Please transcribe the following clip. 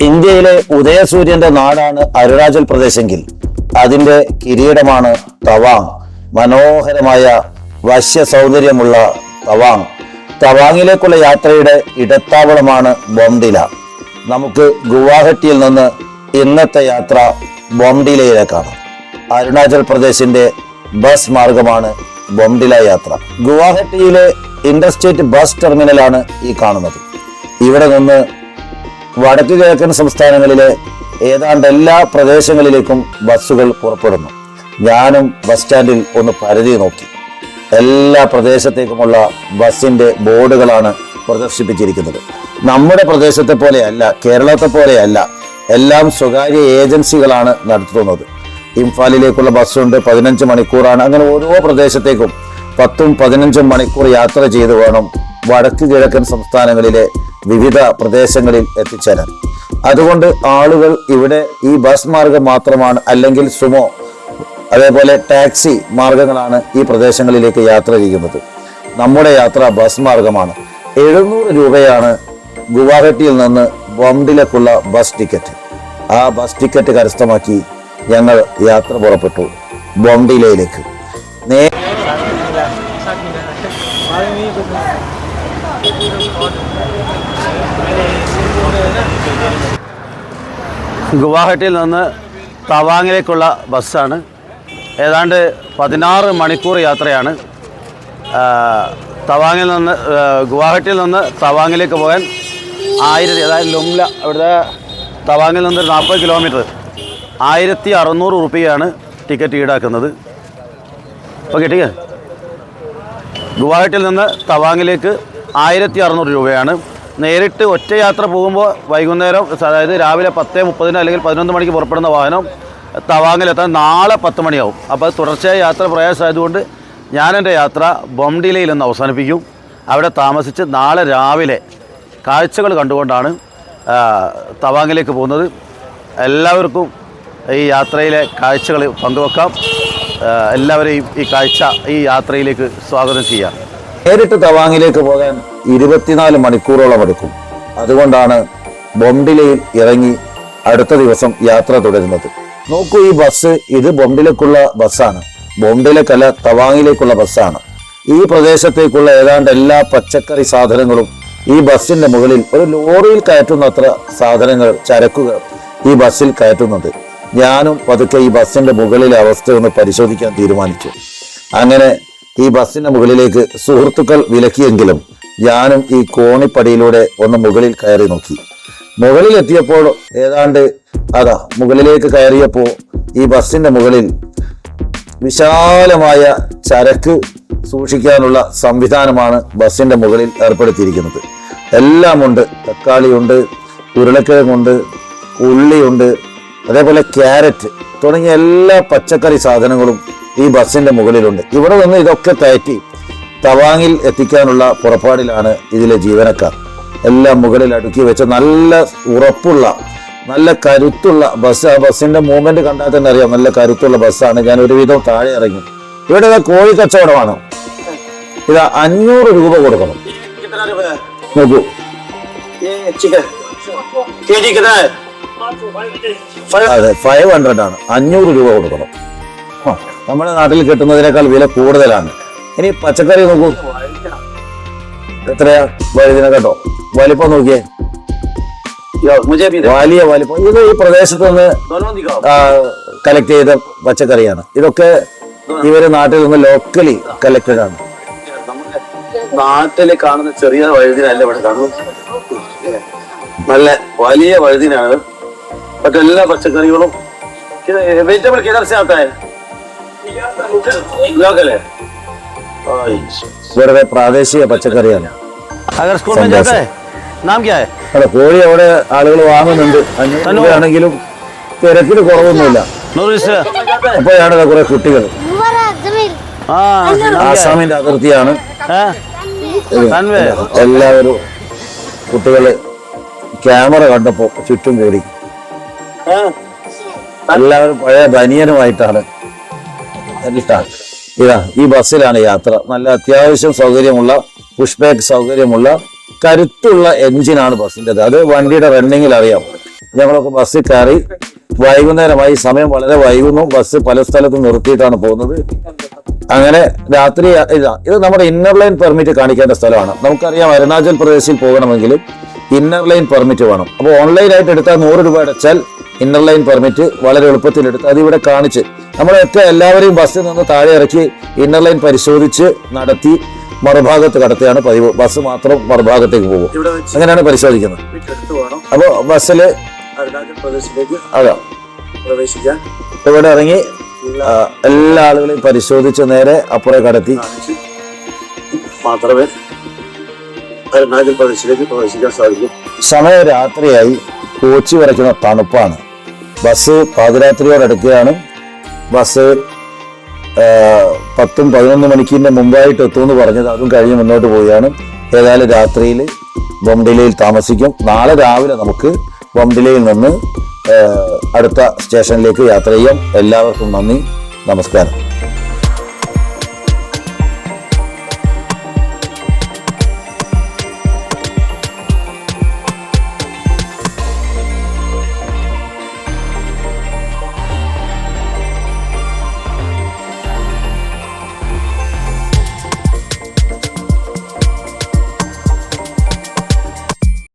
ഇന്ത്യയിലെ ഉദയസൂര്യന്റെ നാടാണ് അരുണാചൽ പ്രദേശെങ്കിൽ അതിന്റെ കിരീടമാണ് തവാങ്. മനോഹരമായ വശ്യ സൗന്ദര്യമുള്ള തവാങ്. തവാങ്ങിലേക്കുള്ള യാത്രയുടെ ഇടത്താവളമാണ് ബോംഡില. നമുക്ക് ഗുവാഹട്ടിയിൽ നിന്ന് ഇന്നത്തെ യാത്ര ബോംഡിലയിലേക്കാണ് അരുണാചൽ പ്രദേശിന്റെ ബസ് മാർഗമാണ് ബോംഡില യാത്ര. ഗുവാഹട്ടിയിലെ ഇന്റർസ്റ്റേറ്റ് ബസ് ടെർമിനലാണ് ഈ കാണുന്നത്. ഇവിടെ നിന്ന് വടക്ക് കിഴക്കൻ സംസ്ഥാനങ്ങളിലെ ഏതാണ്ട് എല്ലാ പ്രദേശങ്ങളിലേക്കും ബസ്സുകൾ പുറപ്പെടുന്നു. ഞാനും ബസ് സ്റ്റാൻഡിൽ ഒന്ന് പരതി നോക്കി. എല്ലാ പ്രദേശത്തേക്കുമുള്ള ബസ്സിന്റെ ബോർഡുകളാണ് പ്രദർശിപ്പിച്ചിരിക്കുന്നത്. നമ്മുടെ പ്രദേശത്തെ പോലെയല്ല കേരളത്തെ പോലെയല്ല എല്ലാം സ്വകാര്യ ഏജൻസികളാണ് നടത്തുന്നത്. ഇംഫാലിലേക്കുള്ള ബസ്സുണ്ട് പതിനഞ്ച് മണിക്കൂറാണ്. അങ്ങനെ ഓരോ പ്രദേശത്തേക്കും പത്തും പതിനഞ്ചും മണിക്കൂർ യാത്ര ചെയ്ത് വേണം വടക്ക് കിഴക്കൻ സംസ്ഥാനങ്ങളിലെ വിവിധ പ്രദേശങ്ങളിൽ എത്തിച്ചേരാൻ. അതുകൊണ്ട് ആളുകൾ ഇവിടെ ഈ ബസ് മാർഗം മാത്രമാണ് അല്ലെങ്കിൽ സുമോ അതേപോലെ ടാക്സി മാർഗങ്ങളാണ് ഈ പ്രദേശങ്ങളിലേക്ക് യാത്ര ചെയ്യുന്നത്. നമ്മുടെ യാത്ര ബസ് മാർഗമാണ്. എഴുന്നൂറ് രൂപയാണ് ഗുവാഹട്ടിയിൽ നിന്ന് ബോംഡിലേക്കുള്ള ബസ് ടിക്കറ്റ്. ആ ബസ് ടിക്കറ്റ് കരസ്ഥമാക്കി ഞങ്ങൾ യാത്ര പുറപ്പെട്ടു ബോംഡിലയിലേക്ക് നേ ഗുവാഹട്ടിയിൽ നിന്ന് തവാങ്ങിലേക്കുള്ള ബസ്സാണ്. ഏതാണ്ട് പതിനാറ് മണിക്കൂർ യാത്രയാണ്. തവാങ്ങിൽ നിന്ന് ഗുവാഹട്ടിയിൽ നിന്ന് തവാങ്ങിലേക്ക് പോകാൻ ആയിരത്തി അതായത് ലുംല ഇവിടുത്തെ തവാങ്ങിൽ നിന്ന് ഒരു നാൽപ്പത് കിലോമീറ്റർ ആയിരത്തി അറുന്നൂറ് റുപ്യയാണ് ടിക്കറ്റ് ഈടാക്കുന്നത്. ഓക്കെ ടീക്ക് ഗുവാഹട്ടിയിൽ നിന്ന് തവാങ്ങിലേക്ക് ആയിരത്തി അറുന്നൂറ് രൂപയാണ്. നേരിട്ട് ഒറ്റ യാത്ര പോകുമ്പോൾ വൈകുന്നേരം അതായത് രാവിലെ പത്ത് മുപ്പതിന് അല്ലെങ്കിൽ പതിനൊന്ന് മണിക്ക് പുറപ്പെടുന്ന വാഹനം തവാങ്ങിലെത്താൻ നാളെ പത്ത് മണിയാവും. അപ്പോൾ തുടർച്ചയായ യാത്ര പ്രയാസമായതുകൊണ്ട് ഞാൻ എന്റെ യാത്ര ബൊംഡിലയിൽ നിന്ന് അവസാനിപ്പിക്കും. അവിടെ താമസിച്ച് നാളെ രാവിലെ കാഴ്ചകൾ കണ്ടുകൊണ്ടാണ് തവാങ്ങിലേക്ക് പോകുന്നത്. എല്ലാവർക്കും ഈ യാത്രയിലെ കാഴ്ചകൾ പങ്കുവെക്കാം. എല്ലാവരെയും ഈ കാഴ്ച ഈ യാത്രയിലേക്ക് സ്വാഗതം ചെയ്യാം. നേരിട്ട് തവാങ്ങിലേക്ക് പോകാൻ ഇരുപത്തിനാല് മണിക്കൂറോളം എടുക്കും. അതുകൊണ്ടാണ് ബൊംഡിലയിൽ ഇറങ്ങി അടുത്ത ദിവസം യാത്ര തുടരുന്നത്. നോക്കൂ ഈ ബസ് ഇത് ബൊംഡിലേക്കുള്ള ബസ്സാണ്. ബൊംഡിലേക്കല്ല തവാങ്ങിലേക്കുള്ള ബസ്സാണ്. ഈ പ്രദേശത്തേക്കുള്ള ഏതാണ്ട് എല്ലാ പച്ചക്കറി സാധനങ്ങളും ഈ ബസ്സിന്റെ മുകളിൽ ഒരു ലോറിയിൽ കയറ്റുന്നത്ര സാധനങ്ങൾ ചരക്കുകൾ ഈ ബസ്സിൽ കയറ്റുന്നുണ്ട്. ഞാനും പതുക്കെ ഈ ബസ്സിന്റെ മുകളിലെ അവസ്ഥ ഒന്ന് പരിശോധിക്കാൻ തീരുമാനിച്ചു. അങ്ങനെ ഈ ബസ്സിന്റെ മുകളിലേക്ക് സുഹൃത്തുക്കൾ വിലക്കിയെങ്കിലും ഞാനും ഈ കോണിപ്പടിയിലൂടെ ഒന്ന് മുകളിൽ കയറി നോക്കി. മുകളിൽ എത്തിയപ്പോൾ ഏതാണ്ട് അതാ മുകളിലേക്ക് കയറിയപ്പോൾ ഈ ബസ്സിന്റെ മുകളിൽ വിശാലമായ ചരക്ക് സൂക്ഷിക്കാനുള്ള സംവിധാനമാണ് ബസ്സിന്റെ മുകളിൽ ഏർപ്പെടുത്തിയിരിക്കുന്നത്. എല്ലാമുണ്ട് തക്കാളിയുണ്ട് ഉരുളക്കിഴങ്ങുണ്ട് ഉള്ളിയുണ്ട് അതേപോലെ ക്യാരറ്റ് തുടങ്ങിയ എല്ലാ പച്ചക്കറി സാധനങ്ങളും ഈ ബസ്സിന്റെ മുകളിലുണ്ട്. ഇവിടെ നിന്ന് ഇതൊക്കെ തയറ്റി തവാങ്ങിൽ എത്തിക്കാനുള്ള പുറപ്പാടിലാണ് ഇതിലെ ജീവനക്കാർ. എല്ലാം മുകളിൽ അടുക്കി വെച്ച് നല്ല ഉറപ്പുള്ള നല്ല കരുത്തുള്ള ബസ്. ആ ബസ്സിന്റെ മൂവ്മെന്റ് കണ്ടാൽ തന്നെ അറിയാം നല്ല കരുത്തുള്ള ബസ്സാണ്. ഞാൻ ഒരുവിധം താഴെ ഇറങ്ങി. ഇവിടെ കോഴി കച്ചവടമാണ്. ഇത് അഞ്ഞൂറ് രൂപ കൊടുക്കണം. നോക്കൂ. അതെ ഫൈവ് ഹൺഡ്രഡ് ആണ്. അഞ്ഞൂറ് രൂപ കൊടുക്കണം. നമ്മുടെ നാട്ടിൽ കിട്ടുന്നതിനേക്കാൾ വില കൂടുതലാണ്. ഇനി പച്ചക്കറി നോക്കൂ. എത്രയാ? വലുതിനെ കേട്ടോ വലിപ്പം നോക്കിയേ. വലിയ വലിപ്പം. ഇത് ഈ പ്രദേശത്ത് നിന്ന് കലക്ട് ചെയ്ത പച്ചക്കറിയാണ്. ഇതൊക്കെ ഇവർ നാട്ടിൽ നിന്ന് ലോക്കലി കലക്റ്റഡ് ആണ്. നാട്ടിൽ കാണുന്ന ചെറിയ വഴുതിനല്ല ഇവിടെ കാണുന്നത്. നല്ല വലിയ വഴുതിനാണ്. മറ്റെല്ലാ പച്ചക്കറികളും. വെജിറ്റബിൾ കിണർച്ചാത്തായാലും വെറുതെ പ്രാദേശിക പച്ചക്കറിയാണ്. അല്ല കോഴി അവിടെ ആളുകൾ വാങ്ങുന്നുണ്ട്. അഞ്ഞൂറാണെങ്കിലും തിരക്കിന് കുറവൊന്നുമില്ല. അപ്പോഴാണ് കുറെ കുട്ടികൾ. ആസാമിന്റെ അതിർത്തിയാണ്. എല്ലാവരും കുട്ടികൾ ക്യാമറ കണ്ടപ്പോ ചുറ്റും കൂടി. എല്ലാവരും പഴയ ബനിയനുമായിട്ടാണ് എല്ലാം. ഇതാ ഈ ബസ്സിലാണ് യാത്ര. നല്ല അത്യാവശ്യം സൗകര്യമുള്ള പുഷ് ബാക്ക് സൗകര്യമുള്ള കരുത്തുള്ള എഞ്ചിനാണ് ബസ്സിന്റെത്. അത് വണ്ടിയുടെ റണ്ണിങ്ങിൽ അറിയാം ഞങ്ങളൊക്കെ ബസ്സിൽ കയറി വൈകുന്നേരമായി സമയം വളരെ വൈകുന്നു. ബസ് പല സ്ഥലത്തും നിർത്തിയിട്ടാണ് പോകുന്നത്. അങ്ങനെ രാത്രി ഇതാ ഇത് നമ്മുടെ ഇന്നർ ലൈൻ പെർമിറ്റ് കാണിക്കേണ്ട സ്ഥലമാണ്. നമുക്കറിയാം അരുണാചൽ പ്രദേശിൽ പോകണമെങ്കിൽ ഇന്നർ ലൈൻ പെർമിറ്റ് വേണം. അപ്പോൾ ഓൺലൈനായിട്ട് എടുത്താൽ നൂറ് രൂപ അടച്ചാൽ ഇന്നർ ലൈൻ പെർമിറ്റ് വളരെ എളുപ്പത്തിൽ എടുത്ത് അതിവിടെ കാണിച്ച് നമ്മളൊക്കെ എല്ലാവരെയും ബസ്സിൽ നിന്ന് താഴെ ഇറക്കി ഇന്നർ ലൈൻ പരിശോധിച്ച് നടത്തി മറുഭാഗത്ത് കടത്തുകയാണ് പതിവ്. ബസ് മാത്രം മറുഭാഗത്തേക്ക് പോകും. അങ്ങനെയാണ് പരിശോധിക്കുന്നത്. അപ്പോൾ ബസ്സിൽ പ്രദേശിലേക്ക് അതാ. ഇവിടെ ഇറങ്ങി എല്ലാ ആളുകളെയും പരിശോധിച്ച് നേരെ അപ്പുറേ കടത്തി. മാത്രമേ അരുണാചൽ പ്രദേശിലേക്ക് പ്രവേശിക്കാൻ സാധിക്കും. സമയം രാത്രിയായി കോച്ചി വരയ്ക്കുന്ന തണുപ്പാണ്. ബസ് പാതിരാത്രിയോടടുക്കുകയാണ്. ബസ് പത്തും പതിനൊന്ന് മണിക്കിന്റെ മുമ്പായിട്ട് എത്തുമെന്ന് പറഞ്ഞത് അതും കഴിഞ്ഞ് മുന്നോട്ട് പോവുകയാണ്. ഏതായാലും രാത്രിയിൽ ബൊംഡിലയിൽ താമസിക്കും. നാളെ രാവിലെ നമുക്ക് ബൊംഡിലയിൽ നിന്ന് അടുത്ത സ്റ്റേഷനിലേക്ക് യാത്ര ചെയ്യാം. എല്ലാവർക്കും നന്ദി. നമസ്കാരം.